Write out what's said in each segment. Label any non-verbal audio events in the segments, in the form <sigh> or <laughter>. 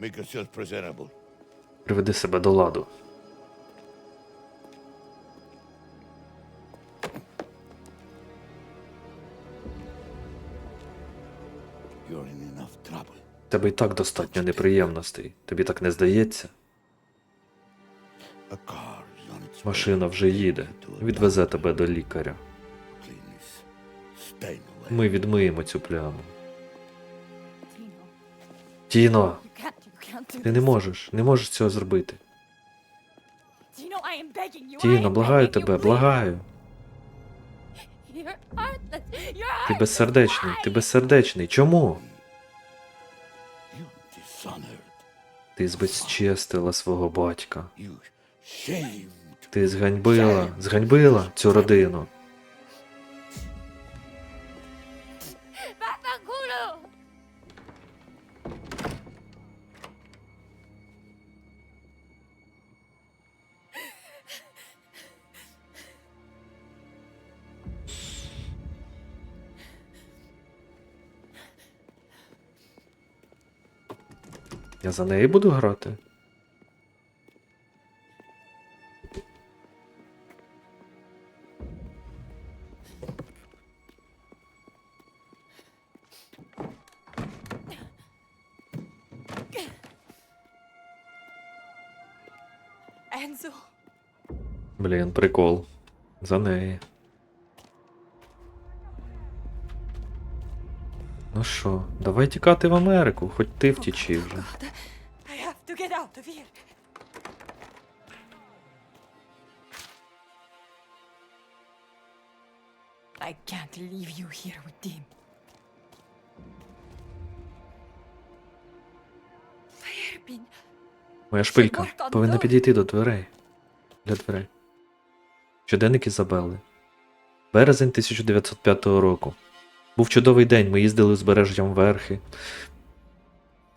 Make yourself presentable. Приведи себе до ладу. You're in enough trouble. Тебе і так достатньо неприємностей. Тобі так не здається? A car is on its. Машина вже їде. Відвезе тебе до лікаря. Clean this stain away. Ми відмиємо цю пляму. Тіно, ти не можеш, не можеш цього зробити. Тіно, благаю тебе, благаю. Ти безсердечний, ти безсердечний. Чому? Ти збезчестила свого батька. Ти зганьбила, зганьбила цю родину. За неї буду грати. Enzo, Блін, прикол. За неї. Ну що, давай тікати в Америку, хоч ти втічи вже. Of here. I can't leave you here with. Fairpin, Моя шпилька повинна підійти до дверей. Для дверей. Щоденник Ізабели. Березень 1905 року. Був чудовий день, ми їздили узбережжям верхи.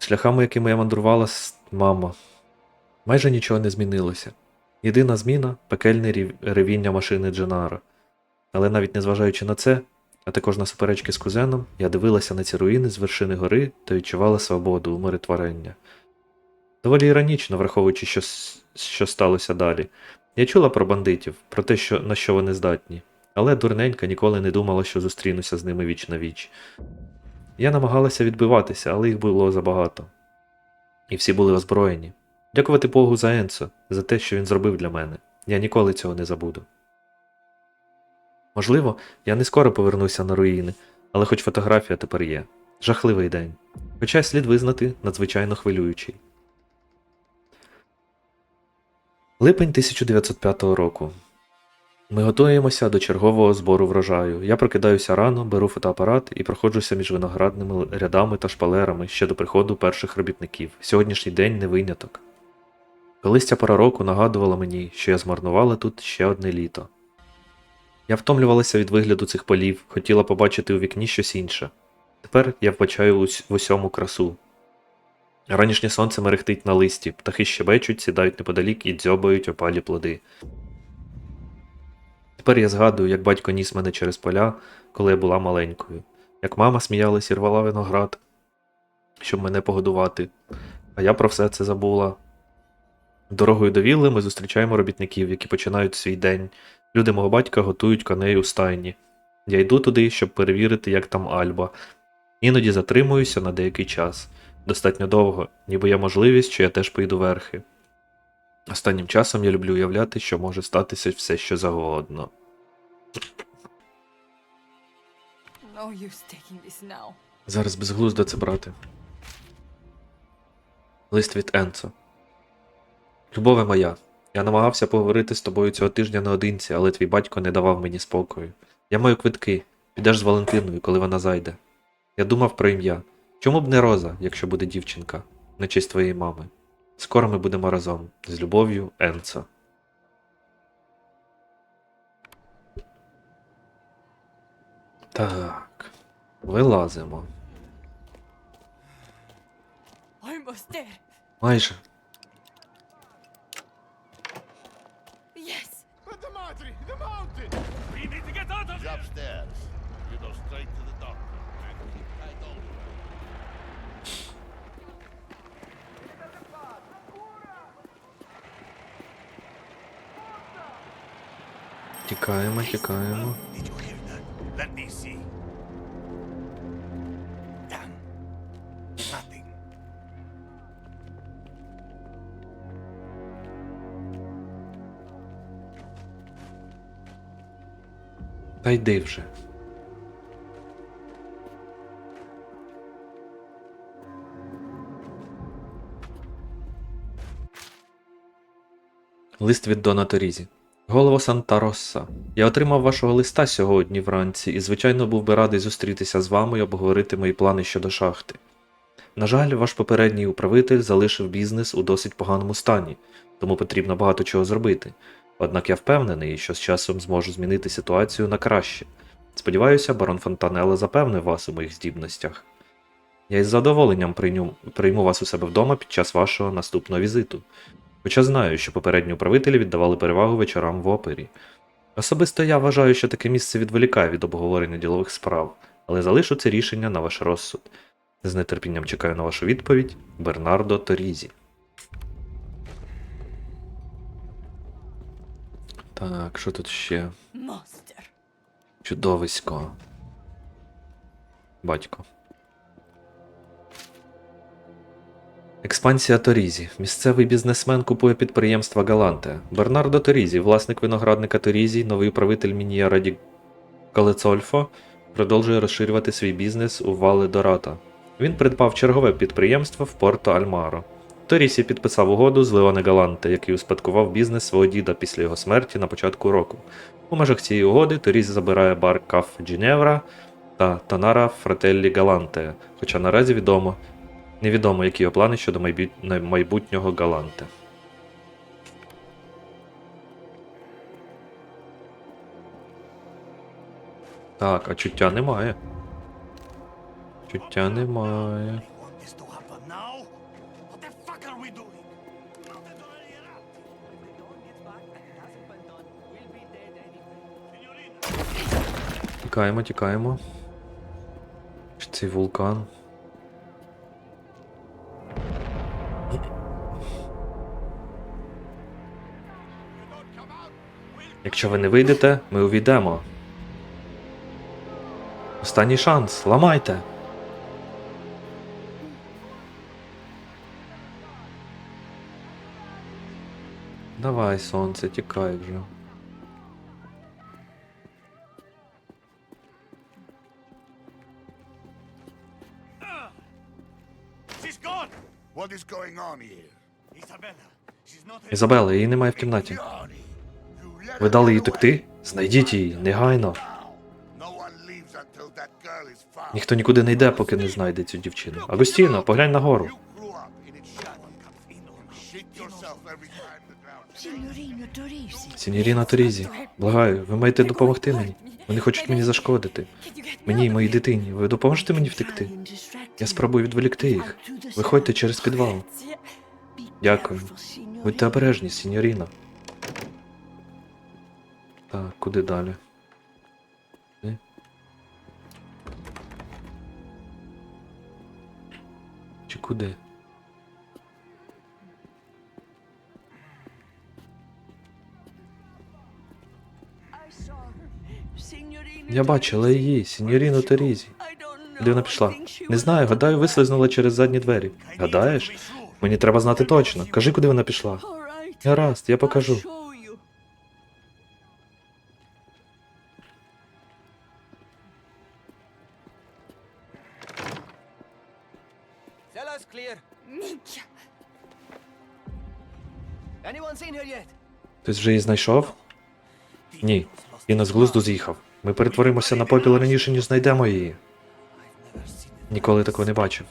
Шляхами, якими я мандрувала мама. Майже нічого не змінилося. Єдина зміна пекельне ревіння машини Дженара. Але навіть незважаючи на це, а також на суперечки з кузеном, я дивилася на ці руїни з вершини гори та відчувала свободу, умиротворення. Доволі іронічно, враховуючи, що, що сталося далі. Я чула про бандитів, про те, що, на що вони здатні, але дурненька ніколи не думала, що зустрінуся з ними віч на віч. Я намагалася відбиватися, але їх було забагато. І всі були озброєні. Дякувати Богу за Енсо, за те, що він зробив для мене. Я ніколи цього не забуду. Можливо, я не скоро повернуся на руїни, але хоч фотографія тепер є. Жахливий день. Хоча слід визнати надзвичайно хвилюючий. Липень 1905 року. Ми готуємося до чергового збору врожаю. Я прокидаюся рано, беру фотоапарат і проходжуся між виноградними рядами та шпалерами ще до приходу перших робітників. Сьогоднішній день не виняток. Колись ця пора року нагадувала мені, що я змарнувала тут ще одне літо. Я втомлювалася від вигляду цих полів, хотіла побачити у вікні щось інше. Тепер я вбачаю в усьому красу, Ранішнє сонце мерехтить на листі, птахи щебечуть, сідають неподалік і дзьобають опалі плоди. Тепер я згадую, як батько ніс мене через поля, коли я була маленькою, як мама сміялась і рвала виноград, щоб мене погодувати, а я про все це забула. Дорогою до вілли ми зустрічаємо робітників, які починають свій день. Люди мого батька готують коней у стайні. Я йду туди, щоб перевірити, як там Альба. Іноді затримуюся на деякий час достатньо довго, ніби є можливість, що я теж поїду верхи. Останнім часом я люблю уявляти, що може статися все, що завгодно. no. Зараз безглуздо це брати. Лист від Енцо. Любове моя, я намагався поговорити з тобою цього тижня наодинці, але твій батько не давав мені спокою. Я маю квитки. Підеш з Валентиною, коли вона зайде. Я думав про ім'я. Чому б не Роза, якщо буде дівчинка, на честь твоєї мами? Скоро ми будемо разом. З любов'ю, Енцо. Так. Вилазимо. Майже. Yes. Damn. Nothing. Та йди вже. Лист від Дона Торізі. Голово Санта Росса. Я отримав вашого листа сьогодні вранці і, звичайно, був би радий зустрітися з вами і обговорити мої плани щодо шахти. На жаль, ваш попередній управитель залишив бізнес у досить поганому стані, тому потрібно багато чого зробити. Однак я впевнений, що з часом зможу змінити ситуацію на краще. Сподіваюся, барон Фонтанелла запевнив вас у моїх здібностях. Я із задоволенням прийму вас у себе вдома під час вашого наступного візиту. Хоча знаю, що попередні управителі віддавали перевагу вечорам в опері. Особисто я вважаю, що таке місце відволікає від обговорення ділових справ, але залишу це рішення на ваш розсуд. З нетерпінням чекаю на вашу відповідь Бернардо Торізі. Так, що тут ще? Monster. Чудовисько. Батько. Експансія Торізі. Місцевий бізнесмен купує підприємства Галанте. Бернардо Торізі, власник виноградника Торізі, новий управитель Мінія Раді Калецольфо, продовжує розширювати свій бізнес у Вале Дората. Він придбав чергове підприємство в Порто Альмаро. Торісі підписав угоду з Леоне Галанте, який успадкував бізнес свого діда після його смерті на початку року. У межах цієї угоди Торізі забирає бар Каф Джіневра та Танара Фрателлі Галанте, хоча наразі відомо, невідомо, які його плани щодо майбутнього Галанте. Так, а чуття немає. Чуття немає. You want this to Якщо ви не вийдете, ми увійдемо. Останній шанс. Ламайте. Давай, сонце, тікай вже. Ізабела, її немає в кімнаті. Ви дали їй текти? Знайдіть її, негайно. Ніхто нікуди не йде, поки не знайде цю дівчину. Агустіно, поглянь нагору. Сініріна Торізі, благаю, ви маєте допомогти мені. Вони хочуть мені зашкодити. Мені і моїй дитині. Ви допоможете мені втекти? Я спробую відволікти їх. Виходьте через підвал. Дякую. Будьте обережні, сіньоріна. Так, куди далі? Чи куди? Я бачила її, сіньоріну Торізі. Куди вона пішла? Не знаю, гадаю, вислизнула через задні двері. Гадаєш? Мені треба знати точно. Кажи, куди вона пішла. Гаразд, я покажу. Хтось вже її знайшов? Ні. Він з глузду з'їхав. Ми перетворимося на попіл раніше, ніж знайдемо її. Ніколи такого не бачив.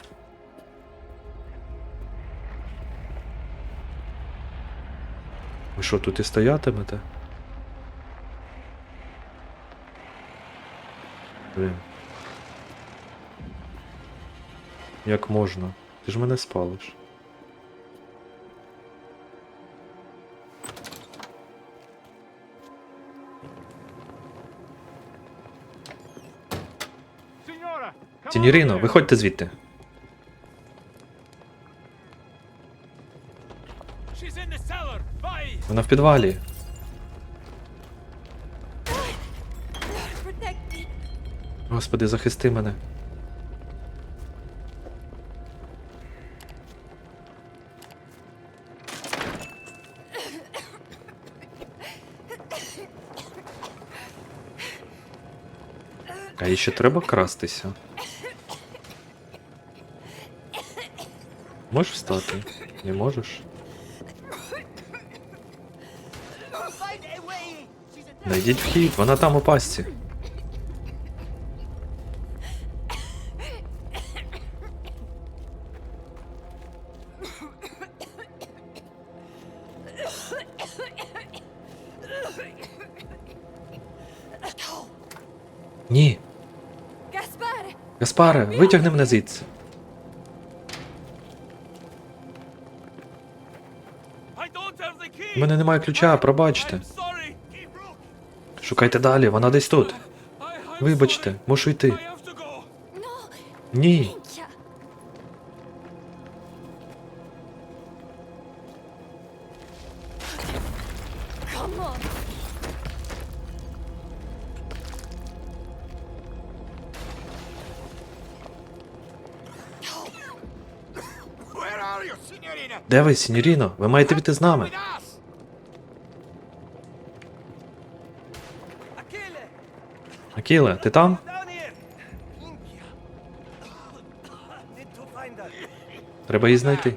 Ви що, тут і стоятимете? Блін. Як можна? Ти ж мене спалиш. Сіньоріно, виходьте звідти. Вона в підвалі. Господи, захисти мене. А ще треба крастися. Можеш встати? Не можеш? Найдіть вхід, вона там у пастці. Ні. Гаспаре, витягни мене звідси. Мене немає ключа, пробачте. Шукайте далі, вона десь тут. Вибачте, мушу йти. Ні. Де ви, сіньоріно? Ви маєте піти з нами. Акіле, ти там? Треба її знайти.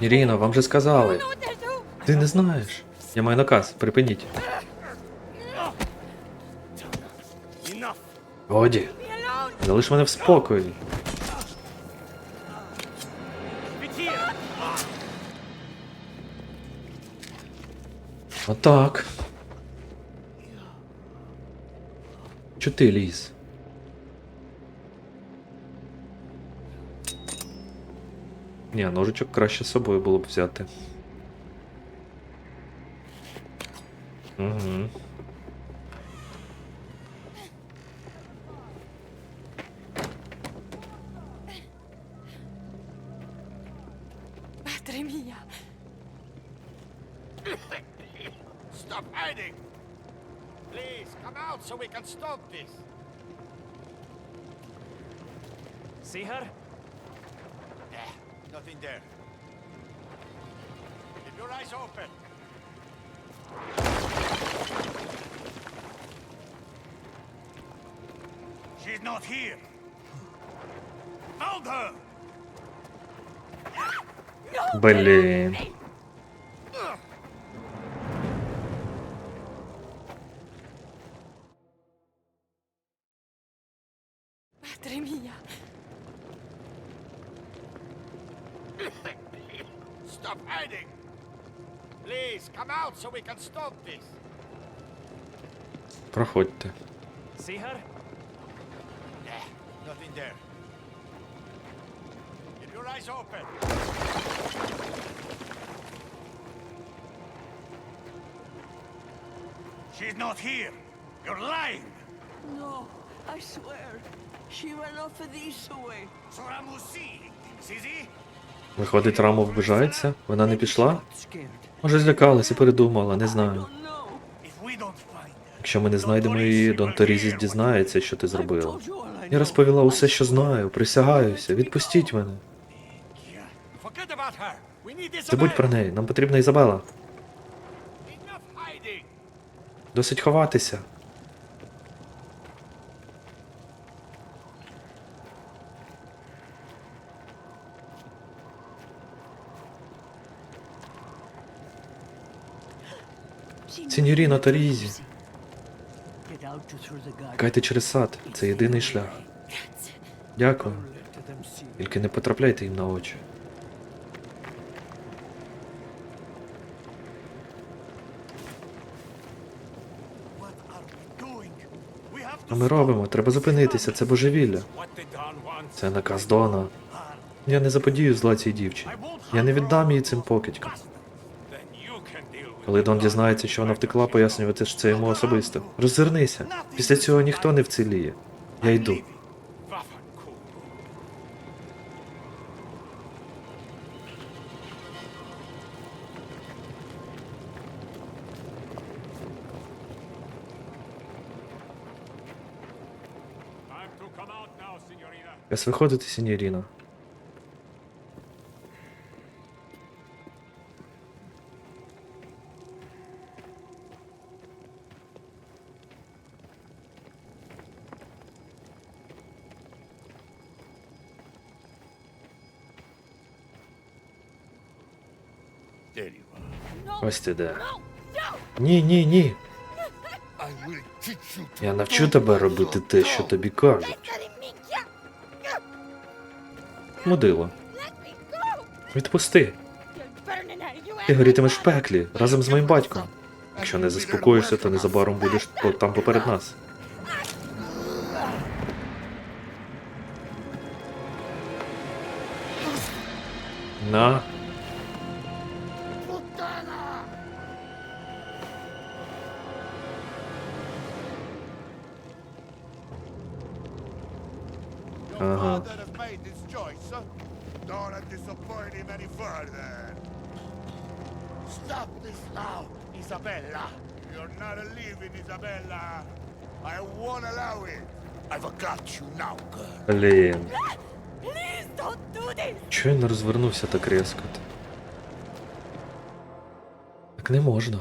Іріно, вам же сказали. No. Ти не знаєш. Я маю наказ, припиніть. Годі, залиш мене в спокої. Отак. Чо ти ліз? Ні, ножичок краще з собою було б взяти. Угу. your eyes open. She's not here. Found her. Блін. <gasps> so we can stop this. Проходьте. See her? Eh, nothing there. Keep your eyes open. She's not here. You're lying. No, I swear. She ran off of this way. Soramusi. Sizi? Виходить, Рамо вбижається? Вона не пішла? Може злякалась і передумала, не знаю. Якщо ми не знайдемо її, Дон Торізіс дізнається, що ти зробила. Я розповіла усе, що знаю, присягаюся. Відпустіть мене. Забудь про неї, нам потрібна Ізабела. Досить ховатися. The garden. тікайте через сад. Це єдиний шлях. Дякую. Тільки не потрапляйте їм на очі. А ми робимо, треба зупинитися, це божевілля. Це наказ Дона. Я не заподію зла цій дівчині. Я не віддам її цим покидькам. Коли Дон дізнається, що вона втекла, пояснювати ж це йому особисто. Роззирнися. Після цього ніхто не вціліє. Я йду. Час виходити, сіньоріна. Ось ти. Ні, ні, ні. Я навчу тебе робити те, що тобі кажуть. Мудило. Відпусти. Ти горітимеш в пеклі разом з моїм батьком. Якщо не заспокоїшся, то незабаром будеш там поперед нас. На. Чого я не розвернувся так різко? Так не можна.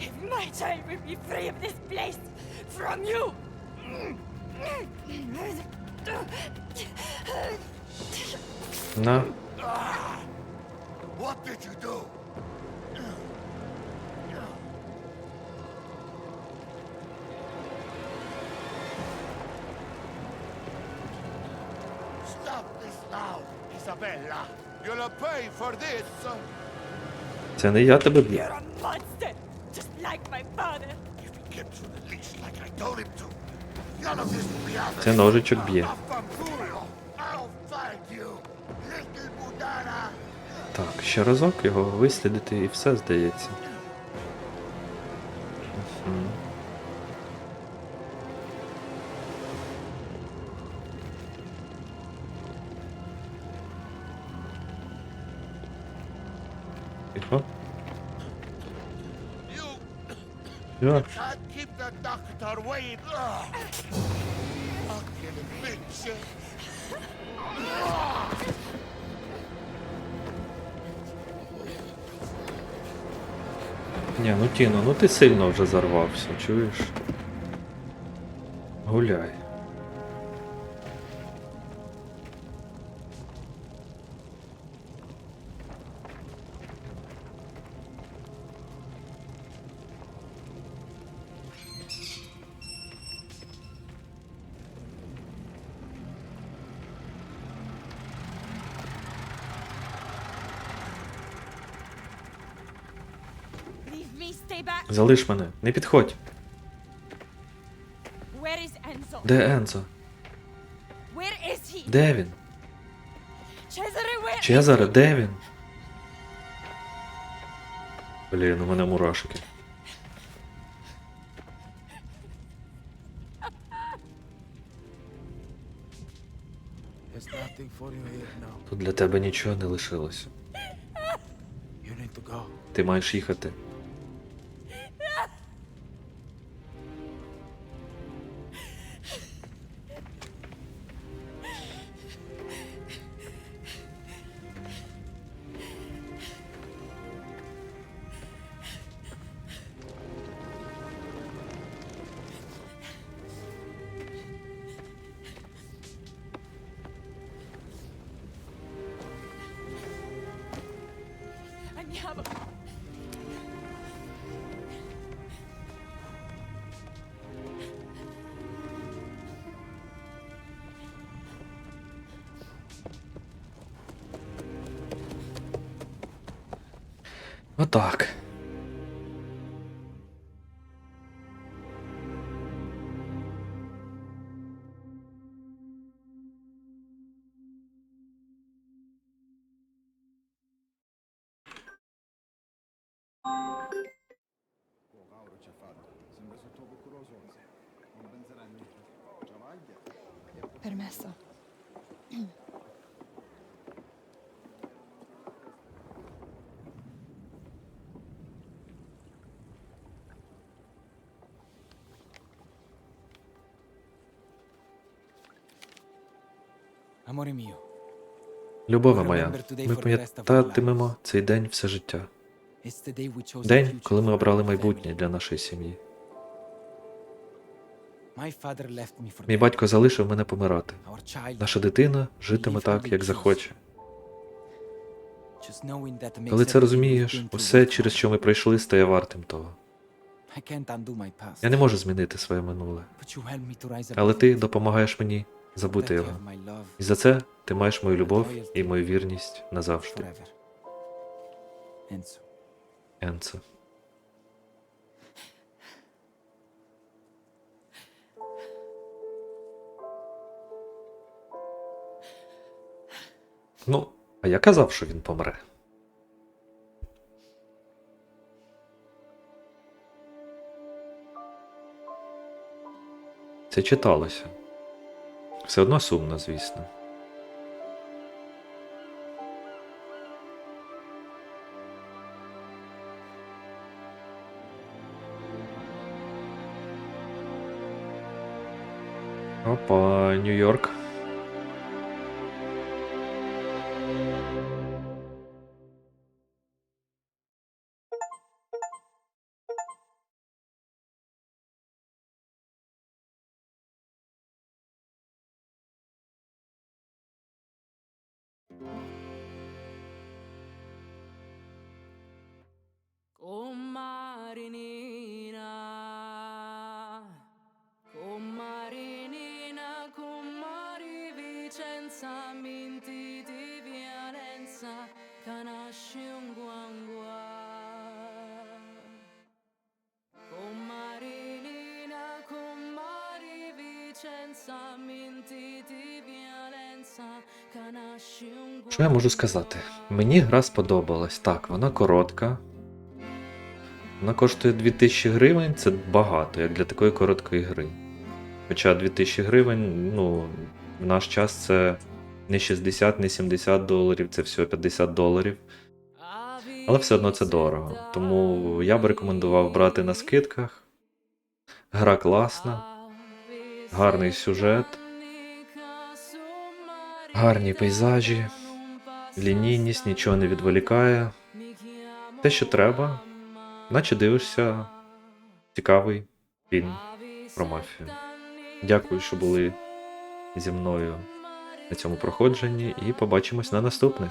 If my child will be free of this place from you. На. What did you do? Stop this now, Isabella. You'll pay for this. Це не я тебе б'ю. You're a monster, just like my father. If he gets you the leash like I told him to, Це ножичок б'є. Так, ще разок його вислідити і все здається. Мгм. Тихо. Doctor way. Fucking bitch. Ні, ну Тіно, ну ти сильно вже зарвався, чуєш? Гуляй. Залиш мене, не підходь. Де Ензо? Де він? Чезаре, де він? Блін, у мене мурашки. Тут для тебе нічого не лишилося. Ти маєш їхати. diabo! Отак. Любове моя, ми пам'ятатимемо цей день все життя. День, коли ми обрали майбутнє для нашої сім'ї. Мій батько залишив мене помирати. Наша дитина житиме так, як захоче. Коли це розумієш, усе, через що ми пройшли, стає вартим того. Я не можу змінити своє минуле, але ти допомагаєш мені забути його. І за це ти маєш мою любов і мою вірність назавжди. Енце. Ну, а я казав, що він помре. Це читалося. Все одно сумно, звісно. Опа, Нью-Йорк. Що я можу сказати? Мені гра сподобалась. Так, вона коротка. Вона коштує 2000 гривень, це багато, як для такої короткої гри. Хоча 2000 гривень, ну, в наш час це не 60, не 70 доларів, це всього 50 доларів. Але все одно це дорого. Тому я б рекомендував брати на скидках. Гра класна, гарний сюжет, гарні пейзажі, лінійність нічого не відволікає. Те, що треба, наче дивишся цікавий фільм про мафію. Дякую, що були зі мною на цьому проходженні, і побачимось на наступних.